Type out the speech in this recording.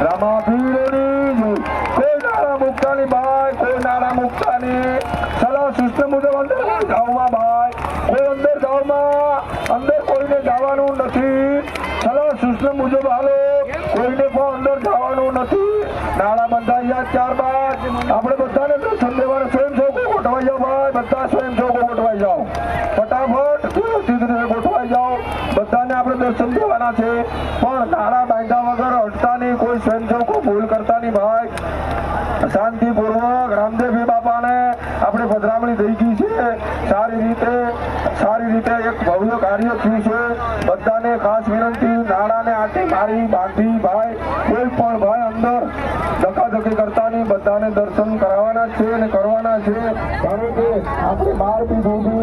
રામાપીરની જય. કોઈ ભાઈ કોઈ સલાહ સિસ્ટમ મુજબ અંદર કોઈ અંદર કોઈને જવાનું નથી. સલાહ સિસ્ટમ મુજબ હાલો. કોઈને પણ અંદર જવાનું નથી. નાણા બંધાઈ ત્યારબાદ આપણે બધાને દર્શન દેવાના સ્વયંસેવકો ગોઠવાઈ જાઓ ભાઈ. બધા સ્વયંસેવકો ગોઠવાઈ જાઓ. ફટાફટ વ્યવસ્થિત ગોઠવાઈ જાઓ. બધાને આપણે દર્શન દેવાના છે. પણ નાણા બાંધ્યા વગર હટતા નહીં ભૂલ કરતા નહીં ભાઈ શાંતિપૂર્વક રામદેવજી બાપાને આપણે પધરામણી થઈ ગઈ છે. સારી રીતે સારી રીતે એક ભવ્ય કાર્ય થયું છે. બધાને ખાસ વિનંતી, નાણાને આટી મારી, બાંધી, ભાઈ, કોઈ પણ ભાઈ અંદર ધકાધકી કરતા નહીં. બધાને દર્શન કરાવવાના છે અને કરવાના છે. કારણ કે આપણે બહાર બી